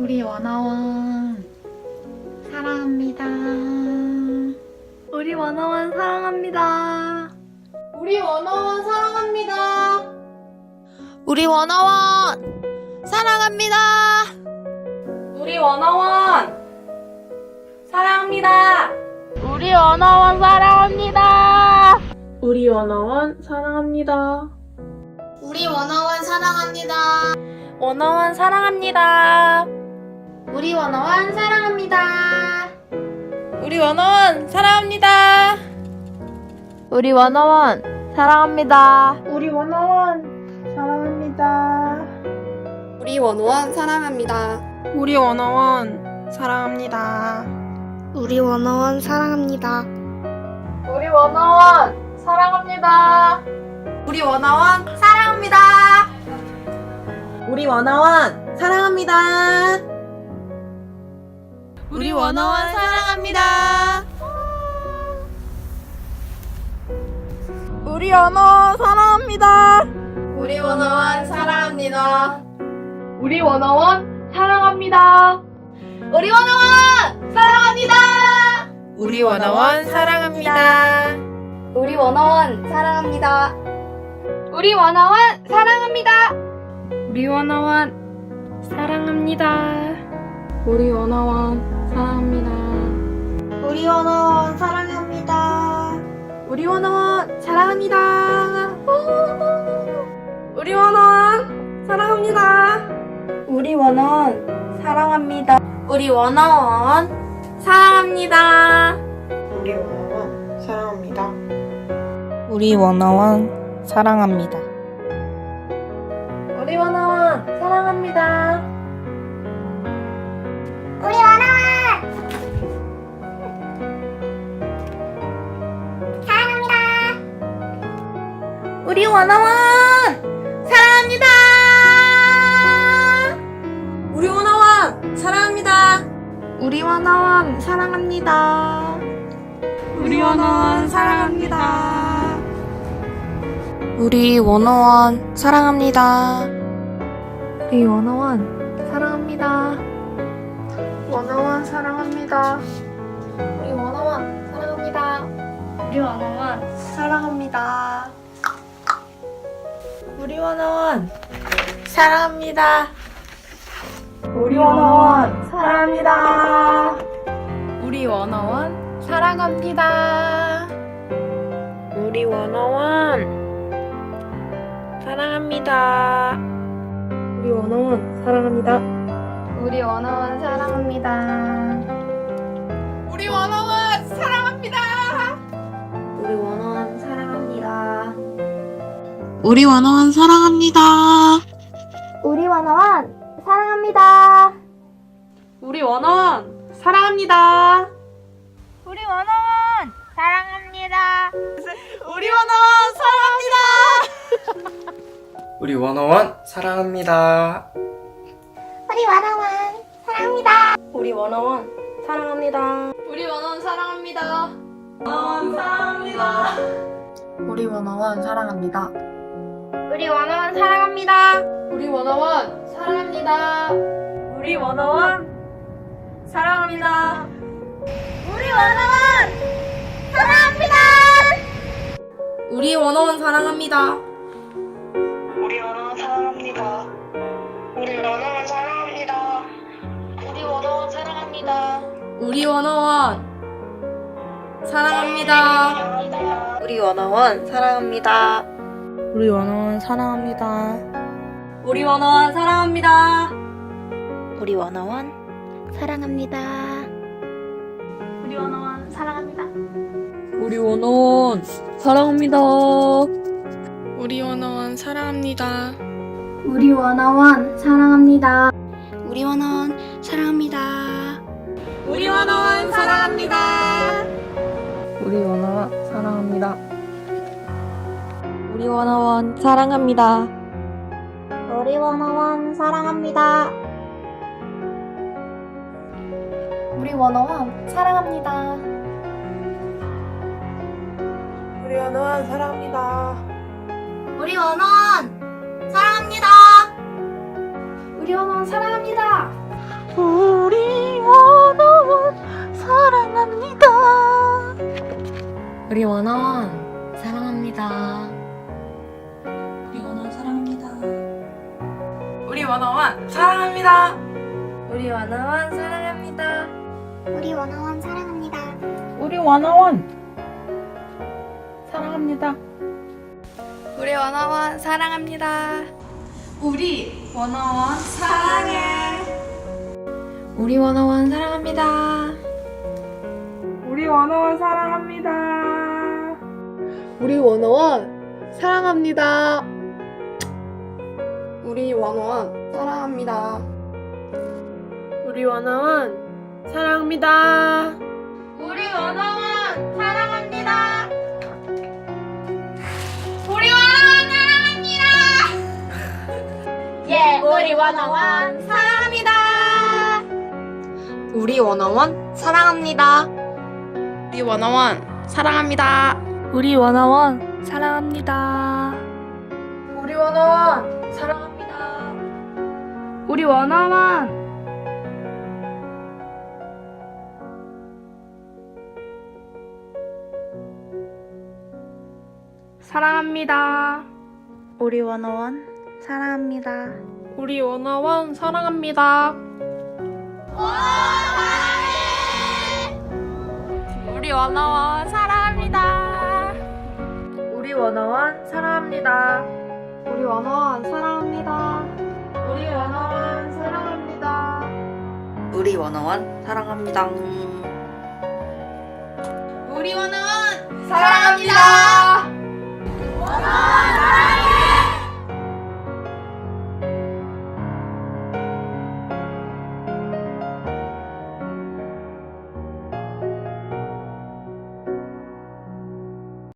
우리 원어원 사랑합니다. 우리 원어원 사랑합니다. 우리 원어원 사랑합니다. 우리 원어원 사랑합니다. 우리 원어원 사랑합니다. 우리 원어원 사랑합니다. 우리 원어원 사랑합니다. 우리 원어원 사랑합니다. 원어원 사랑합니다. 우리 원어원 사랑합니다. 우리 원어원 사랑합니다. 우리 원어원 사랑합니다. 우리 원어원 사랑합니다. 우리 원원 사랑합니다. 우리 원어원 사랑합니다. 우리 원어원 사랑합니다. 우리 원어원 사랑합니다. 우리 원어원 사랑합니다. 우리 원어원 사랑합니다. 우리 원어원 사랑합니다. 우리 원어원 사랑합니다. 우리 원어원 사랑합니다. 우리 원어원 사랑합니다. 우리 원어원 사랑합니다. 우리 원어원 사랑합니다. 우리 원어원 사랑합니다. 우리 원어원 사랑합니다. 우리 원어원 사랑합니다. 우리 원어원 사랑합니다. 우리 원어원 사랑합니다. 우리 원어원 사랑합니다. 우리 원어원 사랑합니다. 우리 원어원 사랑합니다. 우리 원어원 사랑합니다. 우리 원어원 사랑합니다. 우리 원어원 사랑합니다. 우리 원어원 사랑합니다. 우리 원어원 사랑합니다. 우리 원어원 사랑합니다. 우리 원어원 사랑합니다. 우리 원어원 사랑합니다. 우리 원어원 사랑합니다. 우리 원어원 사랑합니다. 원어원 사랑합니다. 우리 원어원 사랑합니다. 우리 원어원 사랑합니다. 우리 원어원 사랑합니다. 우리 원어원 사랑합니다. 우리 원어원 사랑합니다. 우리 원어원 사랑합니다. 우리 원어원 사랑합니다. 우리 원어원 사랑합니다. 우리 원어원 사랑합니다. 우리 원어원 우리 원어원 사랑합니다. 우리 원어원 사랑합니다. 우리 원어원 사랑합니다. 우리 원어원 사랑합니다. 우리 원어원 사랑합니다. 우리 원어원 사랑합니다. 우리 원어원 사랑합니다. 우리 원어원 사랑합니다. 우리 원어원 사랑합니다. 원어원 사랑합니다. 우리 원어원 사랑합니다. 우리 원어원 사랑합니다. 우리 원어원 사랑합니다. 우리 원어원 사랑합니다. 우리 원어원 사랑합니다. 우리 원어원 사랑합니다. 우리 원어원 사랑합니다. 우리 원어원 사랑합니다. 우리 원어원 사랑합니다. 우리 원어원 사랑합니다. 사랑합니다. 우리 원어원 사랑합니다. 우리 원어원 사랑합니다. 우리 원어원 사랑합니다. 우리 원어원 사랑합니다. 우리 원어원 사랑합니다. 우리 원어원 사랑합니다. 우리 원어원 사랑합니다. 우리 원어원 사랑합니다. 우리 원어원 사랑합니다. 우리 원어원 사랑합니다. 우리 원어원 사랑합니다. 우리 원어원 사랑합니다. 우리 원어원 사랑합니다. 우리 원어원 사랑합니다. 우리 원어원 사랑합니다. 우리 원어원 사랑합니다. 우리 원어원 사랑합니다. 우리 원어원 사랑합니다. 우리 원어원 사랑합니다. 우리 원어원 사랑합니다. 우리 원어원 사랑합니다. 우리 원어원 사랑합니다. 우리 원어원 사랑합니다. 우리 원어원 사랑해. 우리 원어원 사랑합니다. 우리 원어원 사랑합니다. 우리 원어원 사랑합니다. 우리 원어원 사랑합니다. 우리 원어원 사랑합니다. 우리 원어원 사랑합니다. 우리 원어원 사랑합니다. 예, 우리 원어원 사랑합니다. 우리 원어원 사랑합니다. 우리 원어원 사랑합니다. 우리 원어원 사랑합니다. 우리 원어원 사랑합니다. 우리 원어원 사랑합니다. 우리 원어원 사랑합니다. 우리 원어원 사랑합니다. 우리 원어원 사랑합니다. 우리 원어원 사랑합니다. 우리 원어원 사랑 우리 원어원 사랑합니다. 우리 원어원 사랑합니다.